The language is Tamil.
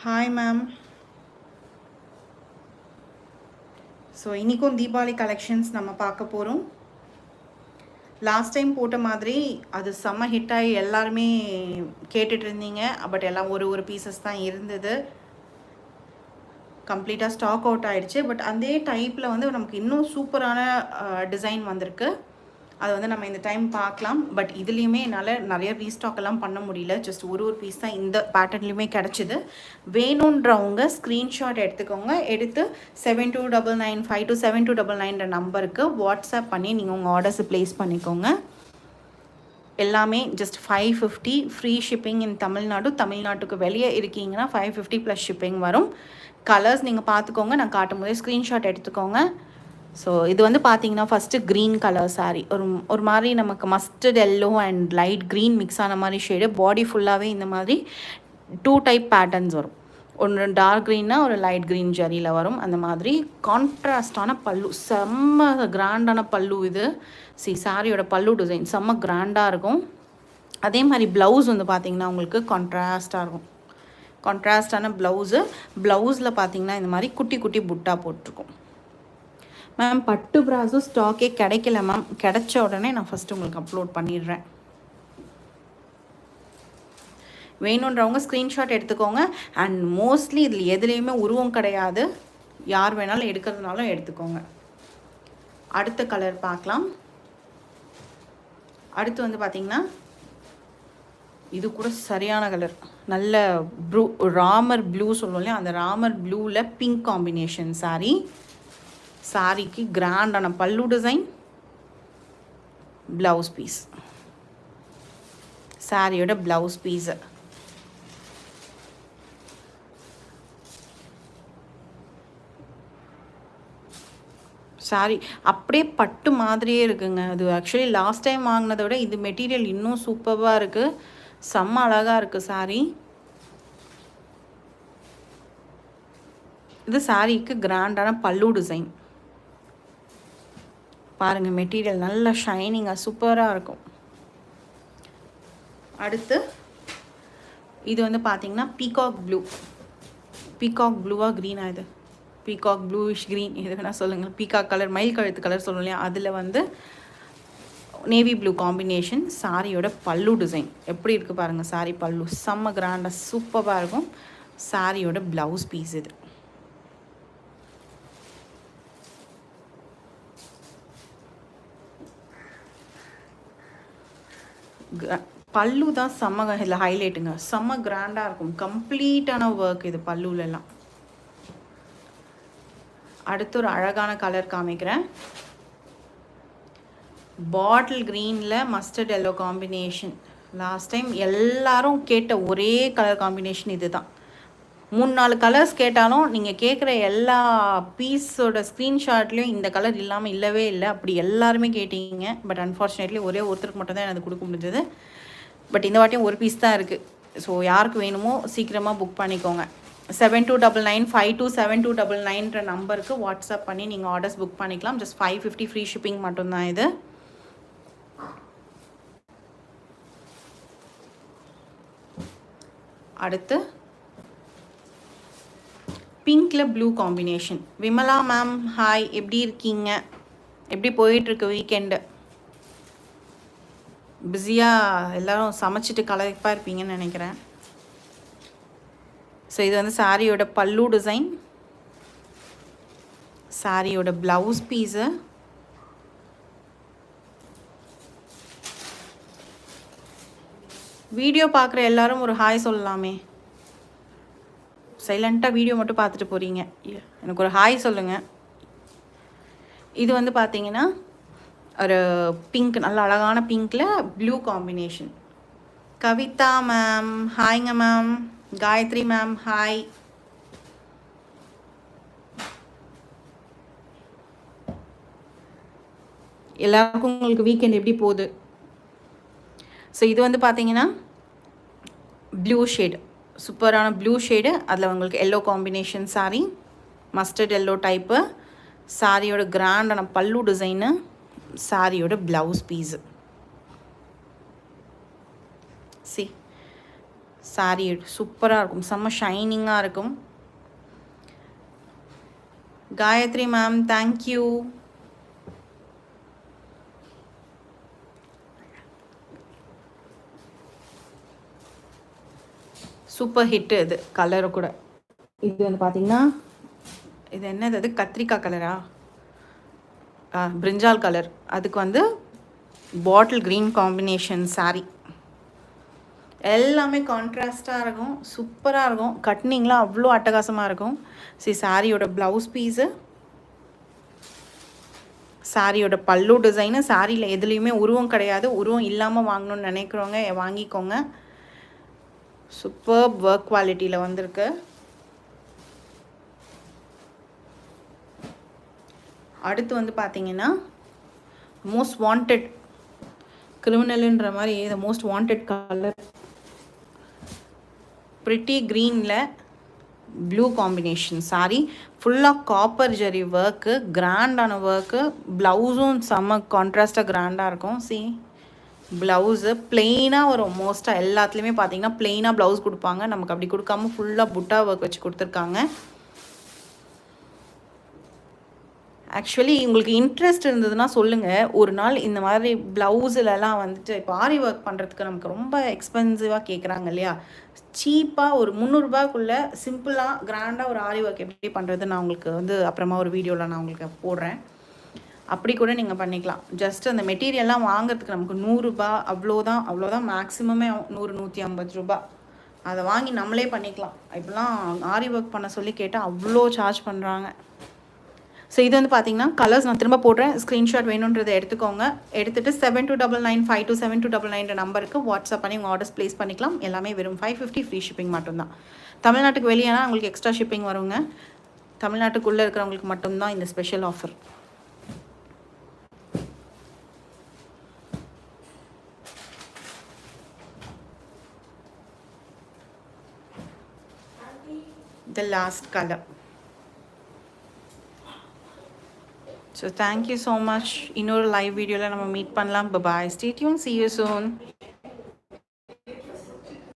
ஹாய் மேம் ஸோ இன்றைக்கும் தீபாவளி கலெக்ஷன்ஸ் நம்ம பார்க்க போகிறோம் லாஸ்ட் டைம் போட்ட மாதிரி அது செம்ம ஹிட்டாகி எல்லாருமே கேட்டுட்டு இருந்தீங்க. பட் எல்லாம் ஒரு ஒரு பீசஸ் தான் இருந்தது. கம்ப்ளீட்டாக ஸ்டாக் அவுட் ஆகிடுச்சு பட் அதே டைப்பில் வந்து நமக்கு இன்னும் சூப்பரான டிசைன் வந்திருக்கு. அது வந்து நம்ம இந்த டைம் பார்க்கலாம். பட் இதுலேயுமே என்னால் நிறைய ரீஸ்டாக் எல்லாம் பண்ண முடியல. ஜஸ்ட் ஒரு ஒரு பீஸ் தான் இந்த பேட்டர்ன்லேயுமே கிடச்சிது. வேணுன்றவங்க ஸ்க்ரீன்ஷாட் எடுத்துக்கோங்க. எடுத்து seven two double nine five two seven two double நைன்ற நம்பருக்கு வாட்ஸ்அப் பண்ணி நீங்கள் உங்கள் ஆர்டர்ஸ் ப்ளேஸ் பண்ணிக்கோங்க. எல்லாமே just five fifty free shipping in Tamil Nadu தமிழ்நாட்டுக்கு வெளியே இருக்கீங்கன்னா ஃபைவ் ஃபிஃப்டி ப்ளஸ் ஷிப்பிங் வரும். கலர்ஸ் நீங்கள் பார்த்துக்கோங்க. நான் காட்டும் போதே ஸ்க்ரீன்ஷாட் எடுத்துக்கோங்க. ஸோ இது வந்து பார்த்தீங்கன்னா ஃபஸ்ட்டு க்ரீன் கலர் saree. ஒரு ஒரு மாதிரி நமக்கு mustard yellow and light green mix ஆன மாதிரி ஷேடு பாடி ஃபுல்லாகவே இந்த மாதிரி டூ டைப் பேட்டர்ன்ஸ் வரும். ஒன்று டார்க் க்ரீன்னா ஒரு லைட் க்ரீன் ஜரியில் வரும். அந்த மாதிரி கான்ட்ராஸ்டான பல்லு செம்ம கிராண்டான பல்லு இது. சி சாரியோட பல்லு டிசைன் செம்ம கிராண்டாக இருக்கும். அதே மாதிரி ப்ளவுஸ் வந்து பார்த்திங்கன்னா உங்களுக்கு கான்ட்ராஸ்டாக இருக்கும். கான்ட்ராஸ்டான ப்ளவுஸு ப்ளவுஸில் பார்த்தீங்கன்னா இந்த மாதிரி குட்டி குட்டி புட்டா போட்டிருக்கும். மேம் பட்டு ப்ராஸும் ஸ்டாக்கே கிடைக்கல மேம் கிடைச்ச உடனே நான் ஃபஸ்ட்டு உங்களுக்கு அப்லோட் பண்ணிடுறேன். வேணுன்றவங்க ஸ்க்ரீன்ஷாட் எடுத்துக்கோங்க. அண்ட் மோஸ்ட்லி இதில் எதுலேயுமே உருவம் கிடையாது. யார் வேணாலும் எடுக்கிறதுனாலும் எடுத்துக்கோங்க. அடுத்த கலர் பார்க்கலாம். அடுத்து வந்து பார்த்திங்கன்னா இது கூட சரியான கலர் நல்ல ப்ளூ ராமர் ப்ளூ சொல்லுவோம் இல்லையா? அந்த ராமர் ப்ளூவில் பிங்க் காம்பினேஷன் சாரீ சாரிக்கு கிராண்டான பல்லு டிசைன் ப்ளவுஸ் பீஸ் சாரியோட ப்ளவுஸ் பீஸு சாரி அப்படியே பட்டு மாதிரியே இருக்குங்க. அது ஆக்சுவலி லாஸ்ட் டைம் வாங்கினதை விட இது மெட்டீரியல் இன்னும் சூப்பராக இருக்குது செம்ம அழகாக இருக்குது சாரி. இது சாரிக்கு கிராண்டான பல்லு டிசைன் பாருங்கள் மெட்டீரியல் நல்லா ஷைனிங்காக சூப்பராக இருக்கும். அடுத்து இது வந்து பார்த்தீங்கன்னா பீகாக் ப்ளூ பீகாக் ப்ளூவாக க்ரீனாக இது. பீகாக் ப்ளூவிஷ் க்ரீன் எது வேணால் சொல்லுங்கள் பீகாக் கலர் மயில் கழுத்து கலர் சொல்லணும் இல்லையா? அதில் வந்து நேவி ப்ளூ காம்பினேஷன் சாரியோட பல்லு டிசைன் எப்படி இருக்குது பாருங்கள் சாரி பல்லு. செம்ம கிராண்டாக சூப்பராக இருக்கும். சாரியோட ப்ளவுஸ் பீஸ் இது. பல்லு தான் செம்ம இதில் ஹைலைட்டுங்க செம்ம கிராண்டாக இருக்கும். கம்ப்ளீட்டான ஒர்க் இது பல்லுலலாம். அடுத்து ஒரு அழகான கலர் காமிக்கிறேன். பாட்டில் க்ரீனில் mustard yellow combination last time எல்லாரும் கேட்ட ஒரே கலர் காம்பினேஷன் இது தான் மூணு நாலு கலர்ஸ் கேட்டாலும் நீங்கள் கேட்குற எல்லா பீஸோட ஸ்க்ரீன்ஷாட்லேயும் இந்த கலர் இல்லாமல் இல்லவே இல்லை. அப்படி எல்லாருமே கேட்டீங்க. பட் அன்ஃபார்ச்சுனேட்லி ஒரே ஒருத்தருக்கு மட்டும் தான் எனக்கு கொடுக்க முடிஞ்சது. பட் இந்த வாட்டியும் ஒரு பீஸ் தான் இருக்குது ஸோ யாருக்கு வேணுமோ சீக்கிரமாக புக் பண்ணிக்கோங்க. Seven two double nine five two seven two double நைன்ற நம்பருக்கு வாட்ஸ்அப் பண்ணி நீங்கள் ஆர்டர்ஸ் புக் பண்ணிக்கலாம். Just five fifty free shipping மட்டும்தான் இது. அடுத்து பிங்கில் blue combination. Vimala ma'am hi. எப்படி இருக்கீங்க? எப்படி போயிட்டுருக்கு வீக்கெண்டு பிஸியாக எல்லோரும் சமைச்சிட்டு கலப்பாக இருப்பீங்கன்னு நினைக்கிறேன். ஸோ இது வந்து சாரியோட பல்லு டிசைன் சாரியோட ப்ளவுஸ் பீஸு வீடியோ பார்க்குற எல்லாரும் ஒரு ஹாய் சொல்லலாமே. சைலண்ட்டாக வீடியோ மட்டும் பார்த்துட்டு போகிறீங்க எனக்கு ஒரு ஹாய் சொல்லுங்கள் இது வந்து பார்த்தீங்கன்னா ஒரு பிங்க் நல்ல அழகான பிங்க்கில் ப்ளூ காம்பினேஷன் கவிதா மேம் ஹாய்ங்க மேம் காயத்ரி மேம் ஹாய் எல்லாருக்கும் உங்களுக்கு வீக்கெண்ட் எப்படி போகுது? ஸோ இது வந்து பார்த்தீங்கன்னா ப்ளூ ஷேடு சூப்பரான ப்ளூ ஷேடு அதில் உங்களுக்கு yellow combination sari mustard yellow type சாரியோட கிராண்டான பல்லு டிசைனு சாரியோட ப்ளவுஸ் பீஸு சி சாரீ சூப்பராக இருக்கும். செம்ம ஷைனிங்காக இருக்கும். Gayathri ma'am thank you super hit இது கலரு கூட. இது வந்து பார்த்தீங்கன்னா இது என்னது அது கத்திரிக்காய் கலரா பிரிஞ்சால் கலர் அதுக்கு வந்து பாட்டில் க்ரீன் காம்பினேஷன் saree. எல்லாமே கான்ட்ராஸ்டாக இருக்கும் சூப்பராக இருக்கும். கட்னிங்லாம் அவ்வளோ அட்டகாசமாக இருக்கும். சரி சாரியோட ப்ளவுஸ் பீஸு சாரியோட பல்லு டிசைனு சாரியில் எதுலேயுமே உருவம் கிடையாது. உருவம் இல்லாமல் வாங்கணும்னு நினைக்கிறவங்க வாங்கிக்கோங்க. சூப்பர் ஒர்க் குவாலிட்டியில் வந்திருக்கு. அடுத்து வந்து பார்த்தீங்கன்னா மோஸ்ட் வாண்டட் கிரிமினலுன்ற மாதிரி the most wanted colour pretty க்ரீனில் ப்ளூ காம்பினேஷன் சாரி ஃபுல்லாக காப்பர் ஜெரி ஒர்க்கு கிராண்டான ஒர்க்கு ப்ளவுஸும் செம்ம கான்ட்ராஸ்டாக கிராண்டாக இருக்கும். சி ப்ளவுஸு பிளெயினாக வரும். மோஸ்ட்டாக எல்லாத்துலேயுமே பார்த்தீங்கன்னா பிளெயினாக ப்ளவுஸ் கொடுப்பாங்க. நமக்கு அப்படி கொடுக்காம ஃபுல்லாக புட்டா ஒர்க் வச்சு கொடுத்துருக்காங்க. ஆக்சுவலி உங்களுக்கு இன்ட்ரெஸ்ட் இருந்ததுன்னா சொல்லுங்கள் ஒரு நாள் இந்த மாதிரி ப்ளவுஸிலலாம் வந்துட்டு இப்போ ஆரி ஒர்க் பண்ணுறதுக்கு நமக்கு ரொம்ப எக்ஸ்பென்சிவாக கேட்குறாங்க இல்லையா? சீப்பாக ஒரு முந்நூறுரூபாக்குள்ளே சிம்பிளாக கிராண்டாக ஒரு ஆரி ஒர்க் எப்படி பண்ணுறது நான் உங்களுக்கு வந்து அப்புறமா ஒரு வீடியோவில் நான் உங்களுக்கு போடுறேன். அப்படி கூட நீங்கள் பண்ணிக்கலாம். ஜஸ்ட் அந்த மெட்டீரியல்லாம் வாங்குறதுக்கு நமக்கு நூறுரூபா அவ்வளோதான் அவ்வளோதான் மேக்ஸிமமே நூறு நூற்றி ஐம்பது ரூபா. அதை வாங்கி நம்மளே பண்ணிக்கலாம். இப்போலாம் ஆரி ஒர்க் பண்ண சொல்லி கேட்டால் அவ்வளோ சார்ஜ் பண்ணுறாங்க ஸோ இது வந்து பார்த்தீங்கன்னா கலர்ஸ் நான் திரும்ப போடுறேன். ஸ்க்ரீன்ஷாட் வேணுன்றதை எடுத்துக்கோங்க. எடுத்துகிட்டு seven two double nine five two seven two double nine நம்பருக்கு வாட்ஸ்அப் பண்ணி உங்கள் ஆர்டர்ஸ் ப்ளேஸ் பண்ணிக்கலாம். எல்லாமே வெறும் ஃபைவ் ஃபிஃப்டி ஃப்ரீ ஷிப்பிங் மட்டும்தான். தமிழ்நாட்டுக்கு வெளியேனா உங்களுக்கு எக்ஸ்ட்ரா ஷிப்பிங் வருங்க. தமிழ்நாட்டுக்குள்ளே இருக்கிறவங்களுக்கு மட்டும்தான் இந்த special offer the last color. So thank you so much இன்னொரு லைவ் வீடியோவில் நம்ம மீட் பண்ணலாம். Bye stay tuned see you soon